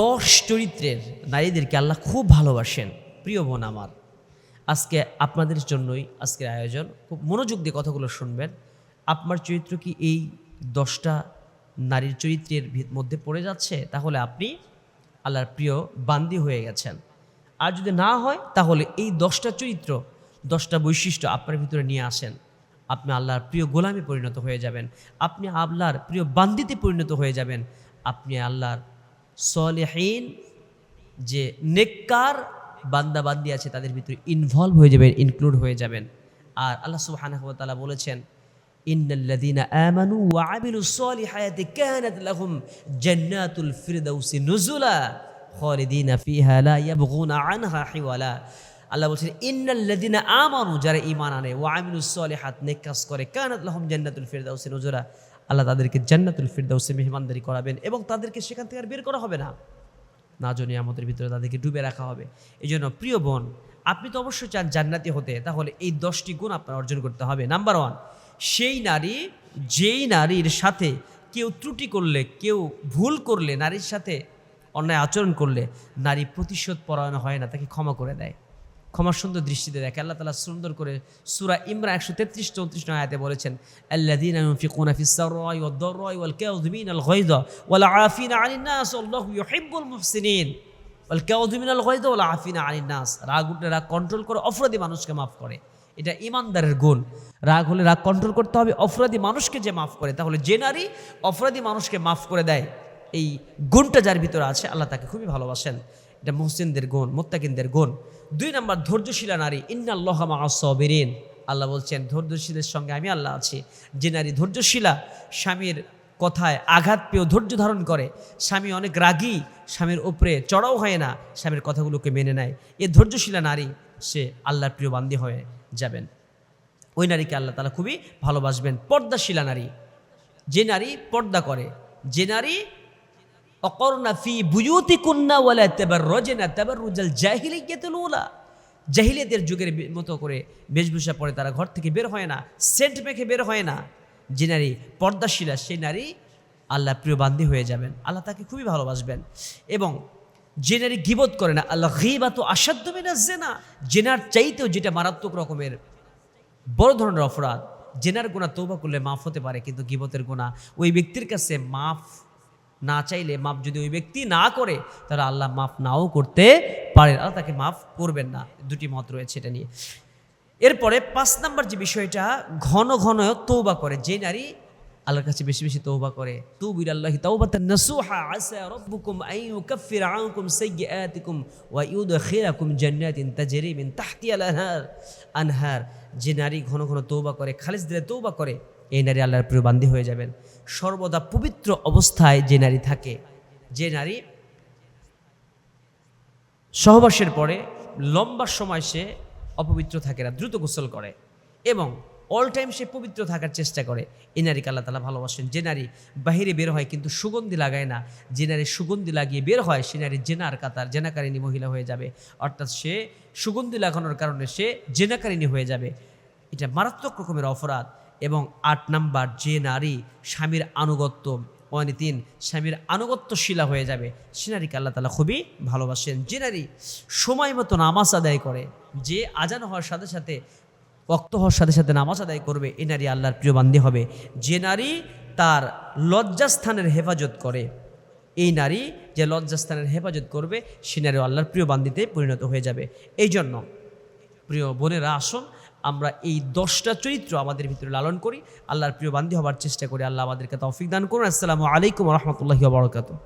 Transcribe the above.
দশ চরিত্রের নারীদেরকে আল্লাহ খুব ভালোবাসেন। প্রিয় বোন আমার, আজকে আপনাদের জন্যই আজকের আয়োজন। খুব মনোযোগ দিয়ে কথাগুলো শুনবেন। আপনার চরিত্র কি এই দশটা নারীর চরিত্রের মধ্যে পড়ে যাচ্ছে? তাহলে আপনি আল্লাহর প্রিয় বান্দি হয়ে গেছেন। আর যদি না হয়, তাহলে এই দশটা চরিত্র, দশটা বৈশিষ্ট্য আপনার ভিতরে নিয়ে আসেন। আপনি আল্লাহর প্রিয় গোলামে পরিণত হয়ে যাবেন। আপনি আল্লাহর প্রিয় বান্দিতে পরিণত হয়ে যাবেন। আপনি আল্লাহর সলেহীন, যে নেককার বান্দা বান্দি আছে, তাদের ভিতরে ইনভলভ হয়ে যাবেন ইনক্লুড হয়ে যাবেন। আর আল্লাহ সুবহানাহু ওয়া বলেছেন আমানু আল্লাহ বলছেন আমানু, যারা ঈমান আনে, ওয়া আমিলুস সলিহাত করে, কানাত লাহুম জান্নাতুল ফিরদাউসি আল্লাহ তাদেরকে জান্নাতুল ফিরদাউসে মেহমানদারি করাবেন এবং তাদেরকে সেখান থেকে আর বের করা হবে না। না জানি আমাদের ভিতরে তাদেরকে ডুবে রাখা হবে। এই জন্য প্রিয় বোন, আপনি তো অবশ্যই চান জান্নাতি হতে। তাহলে এই দশটি গুণ আপনার অর্জন করতে হবে। নাম্বার ওয়ান সেই নারী, যেই নারীর সাথে কেউ ত্রুটি করলে, কেউ ভুল করলে, নারীর সাথে অন্যায় আচরণ করলে, নারী প্রতিশোধ পরায়ণ হয় না, তাকে ক্ষমা করে দেয়। ক্ষমার সুন্দর দৃষ্টিতে দেখে। আল্লাহ তালা সুন্দর করে সুরা ইমরা একশো তেত্রিশ, চৌত্রিশ নয়াতে বলেছেন রাগ উঠলে রাগ কন্ট্রোল করে অফরাধী মানুষকে মাফ করে। এটা ইমানদারের গুণ। রাগ হলে রাগ কন্ট্রোল করতে হবে অফরাধী মানুষকে যে মাফ করে, তাহলে যে নারী অপরাধী মানুষকে মাফ করে দেয়, এই গুণটা যার ভিতরে আছে, আল্লাহ তাকে খুবই ভালোবাসেন। এটা মুহসিনদের গুণ, মোত্তাকিনদের গুণ। দুই নম্বর, ধৈর্যশীলা নারী, ইন্নাল্লাহ মাসবিরিন আল্লাহ বলছেন, ধৈর্যশীলের সঙ্গে আমি আল্লাহ আছি। যে নারী ধৈর্যশীলা, স্বামীর কথায় আঘাত পেয়েও ধৈর্য ধারণ করে, স্বামী অনেক রাগী, স্বামীর উপরে চড়াও হয় না, স্বামীর কথাগুলোকে মেনে নেয়। এ ধৈর্যশীলা নারী, সে আল্লাহর প্রিয় বান্দি হয়ে যাবেন। ওই নারীকে আল্লাহ তালা খুবই ভালোবাসবেন। পর্দাশীলা নারী, যে নারী পর্দা করে, যে নারী অকর্ণা ফি বুয়ুতি কুন্না ওয়ালা তেবার তেবার রুজাল জাহিলিয়াতুল উলা জাহিলিয়াতের যুগের মতো করে বেশভূষা পরে তারা ঘর থেকে বের হয় না, সেন্ট মেখে বের হয় না। যে নারী পর্দাশীলা, সেই নারী আল্লাহ প্রিয় বান্দি হয়ে যাবেন, আল্লাহ তাকে খুবই ভালোবাসবেন। এবং যে নারী গিবত করে না, আল্লাহ ঘিবা তো আসাধ্য মেনা জেনা। জেনার চাইতেও যেটা মারাত্মক রকমের বড় ধরনের অপরাধ, জেনার গোনা তৌবা করলে মাফ হতে পারে, কিন্তু গিবতের গোনা ওই ব্যক্তির কাছে মাফ না চাইলে মাফ যদি ওই ব্যক্তি না করে, তাহলে আল্লাহ মাফ নাও করতে পারে আল্লাহ তাকে মাফ করবেন না। দুটি মত রয়েছে এটা নিয়ে। এরপরে পাঁচ নাম্বার যে বিষয়টা, ঘন ঘন তৌবা করে। যে নারী আল্লাহর কাছে বেশি বেশি তৌবা করে তুবির আল্লাহ তাওবাতান নাসুহা, আসা রাব্বুকুম আন ইউকাফির আনকুম সাইয়্যাতিকুম ওয়া ইউদখিলাকুম জান্নাতিন তাজরি মিন তাহতিহাল আনহার। আনহার। যে নারী ঘন ঘন তৌবা করে, খালিস দিলে তৌবা করে এই নারী আল্লাহর প্রিয় বান্দি হয়ে যাবেন। সর্বদা পবিত্র অবস্থায় যে নারী থাকে, যে নারী সহবাসের পরে লম্বা সময় সে অপবিত্র থাকে না, দ্রুত গোসল করে এবং অল টাইম সে পবিত্র থাকার চেষ্টা করে। এই নারীকে আল্লাহ তালা ভালোবাসেন। যে নারী বাহিরে বের হয় কিন্তু সুগন্ধি লাগায় না, যে নারী সুগন্ধি লাগিয়ে বের হয়, সে নারী জেনার কাতার জেনাকারিনী মহিলা হয়ে যাবে। অর্থাৎ সে সুগন্ধি লাগানোর কারণে সে জেনাকারিনী হয়ে যাবে। এটা মারাত্মক রকমের অপরাধ। এবং আট নাম্বার যে নারী স্বামীর আনুগত্য অনিতিন তিন, স্বামীর আনুগত্যশীলা হয়ে যাবে। সে নারীকে আল্লাহ তালা খুবই ভালোবাসেন। যে নারী সময় মতো নামাজ আদায় করে, যে আজান হওয়ার সাথে সাথে রক্ত হওয়ার সাথে সাথে নামাজ আদায় করবে এই নারী আল্লাহর প্রিয় বান্দি হবে। যে নারী তার লজ্জাস্থানের হেফাজত করে, এই নারী যে লজ্জাস্থানের হেফাজত করবে, সে নারী আল্লাহর প্রিয় বান্দিতে পরিণত হয়ে যাবে। এই জন্য প্রিয় বোনেরা, আসুন আমরা এই দশটা চরিত্র আমাদের ভিতরে লালন করি। আল্লাহর প্রিয় বান্ধি হবার চেষ্টা করি। আল্লাহ আমাদেরকে তৌফিক দান করুন। আসসালামু আলাইকুম রহমতুল্লাহি বরকাত